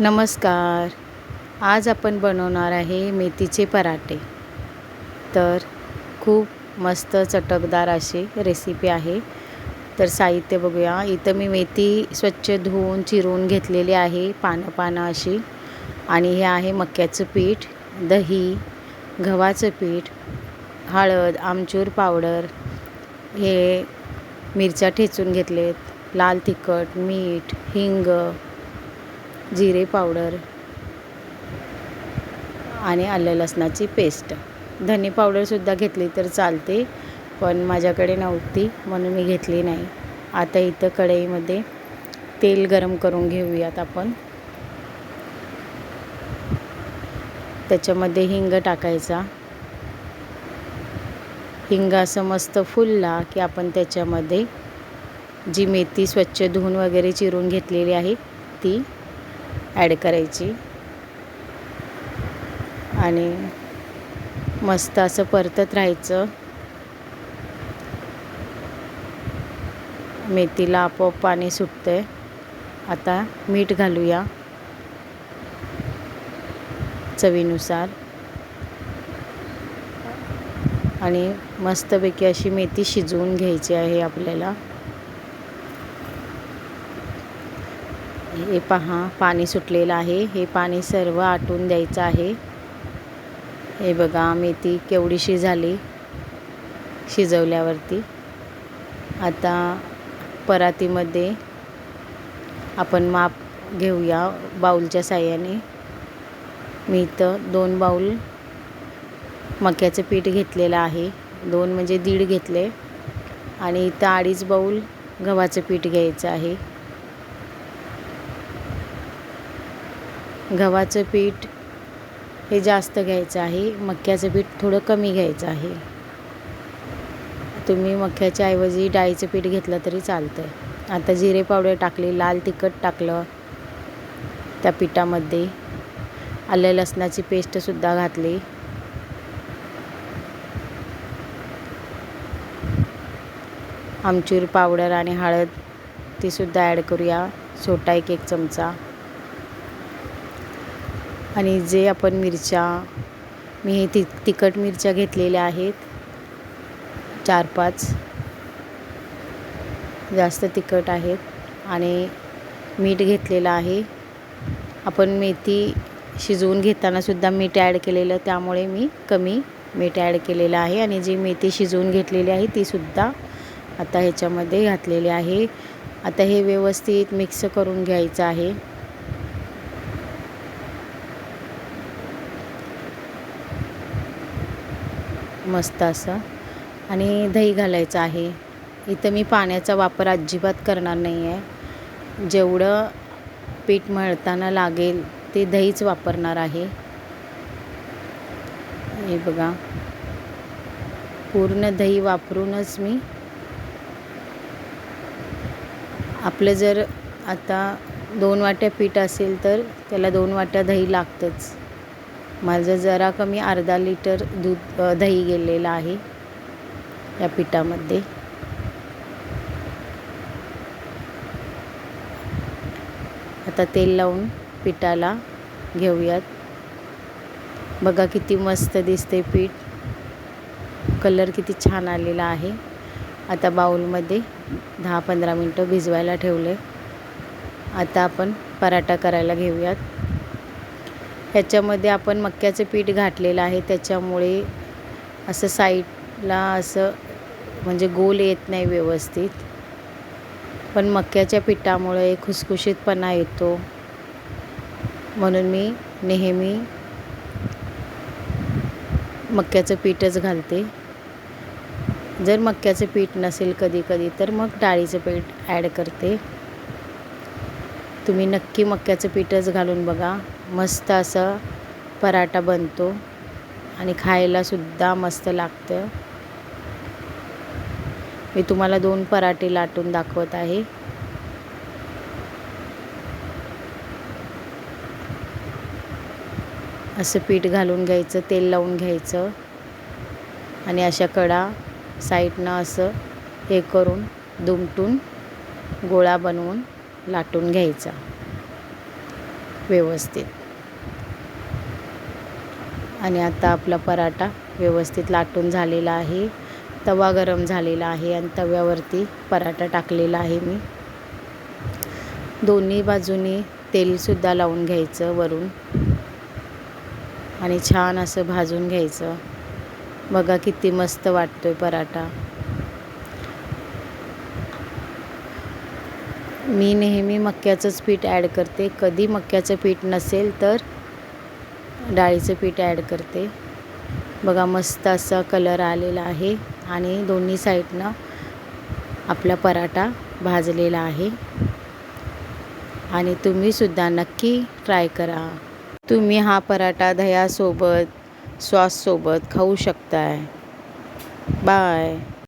नमस्कार. आज आपण बनवणार आहे मेथीचे पराठे. तर खूप मस्त चटकदार अशी रेसिपी आहे. तर साहित्य बघूया. इथं मी मेथी स्वच्छ धुवून चिरून घेतलेली आहे पानं पानं अशी. आणि हे आहे मक्याचं पीठ दही गव्हाचं पीठ हळद आमचूर पावडर. हे मिरच्या ठेचून घेतलेत. लाल तिखट मीठ हिंग जिरे पावडर आणि आलं लसणाची पेस्ट. धने पावडरसुद्धा घेतली तर चालते पण माझ्याकडे नव्हती म्हणून मी घेतली नाही. आता इथं कढईमध्ये तेल गरम करून घेऊयात आपण. त्याच्यामध्ये हिंग टाकायचा. हिंग असं मस्त फुलला की आपण त्याच्यामध्ये जी मेथी स्वच्छ धुवून वगैरे चिरून घेतलेली आहे ती ॲड करायची. आणि मस्त असं परतत राहायचं. मेथीला आपोआप पाणी सुटतंय. आता मीठ घालूया. चवीनुसार. आणि मस्तपैकी अशी मेथी शिजवून घ्यायची आहे आपल्याला. हे पहा पाणी सुटलेलं आहे. हे पाणी सर्व आटून द्यायचं आहे. हे बघा मेथी केवढीशी झाली शिजवल्यावरती. आता परातीमध्ये आपण माप घेऊया बाऊलच्या साह्याने. मी इथं दोन बाऊल मक्याचं पीठ घेतलेलं आहे. दोन म्हणजे दीड घेतले. आणि इथं अडीच बाऊल गव्हाचं पीठ घ्यायचं आहे. गव्हाचं पीठ हे जास्त घ्यायचं आहे. मक्याचं पीठ थोडं कमी घ्यायचं आहे. तुम्ही मक्याच्या ऐवजी डाळीचं पीठ घेतलं तरी चालतं आहे आता जिरे पावडर टाकली लाल तिखट टाकलं त्या पिठामध्ये. आलं लसणाची पेस्टसुद्धा घातली. आमचूर पावडर आणि हळद तीसुद्धा ॲड करूया. छोटा एक एक चमचा. आणि जे आपण मिरच्या मी हे ति तिखट मिरच्या घेतलेल्या आहेत. चार पाच जास्त तिखट आहेत. आणि मीठ घेतलेलं आहे. आपण मेथी शिजवून घेतानासुद्धा मीठ ॲड केलेलं त्यामुळे मी कमी मीठ ॲड केलेलं आहे. आणि जी मेथी शिजवून घेतलेली आहे तीसुद्धा आता ह्याच्यामध्ये घातलेली आहे. आता हे व्यवस्थित मिक्स करून घ्यायचं आहे. मस्त असं. आणि दही घालायचं आहे. इथं मी पाण्याचा वापर अजिबात करणार नाही आहे जेवढं पीठ मळताना लागेल ते दहीच वापरणार आहे. हे बघा. पूर्ण दही वापरूनच मी आपलं जर आता दोन वाट्या पीठ असेल तर त्याला दोन वाट्या दही लागतंच. माझं जरा कमी अर्धा लिटर दूध दही गेलेलं आहे या पिठामध्ये. आता तेल लावून पिठाला घेऊयात. बघा किती मस्त दिसते पीठ. कलर किती छान आलेला आहे. आता बाऊलमध्ये दहा पंधरा मिनटं भिजवायला ठेवले आता आपण पराठा करायला घेऊयात. ह्याच्यामध्ये आपण मक्याचं पीठ घातलेलं आहे त्याच्यामुळे असं साईडला असं म्हणजे गोल येत नाही व्यवस्थित. पण मक्याच्या पिठामुळे खुसखुशीतपणा येतो. म्हणून मी नेहमी मक्याचं पीठच घालते. जर मक्याचं पीठ नसेल कधी कधी तर मग डाळीचं पीठ ॲड करते. तुम्ही नक्की मक्याचं पीठच घालून बघा. मस्त असं पराठा बनतो आणि खायलासुद्धा मस्त लागतं. मी तुम्हाला दोन पराठे लाटून दाखवत आहे. असं पीठ घालून घ्यायचं तेल लावून घ्यायचं आणि अशा कडा साईडनं असं हे करून दुमटून गोळा बनवून लाटून घ्यायचा. व्यवस्थित. आणि आता आपला पराठा व्यवस्थित लाटून झालेला आहे. तवा गरम झालेला आहे आणि तव्यावरती पराठा टाकलेला आहे मी. दोन्ही बाजूनी तेलसुद्धा लावून घ्यायचं वरून. आणि छान असं भाजून घ्यायचं. बघा किती मस्त वाटतोय पराठा. मी नेहमी मक्याचंच पीठ ॲड करते. कधी मक्याचं पीठ नसेल तर डाळीचं पीठ ॲड करते. बघा मस्त असा कलर आलेला आहे आणि दोन्ही साईडनं आपला पराठा भाजलेला आहे. आणि तुम्हीसुद्धा नक्की ट्राय करा. तुम्ही हा पराठा दह्यासोबत सॉससोबत खाऊ शकताय. बाय.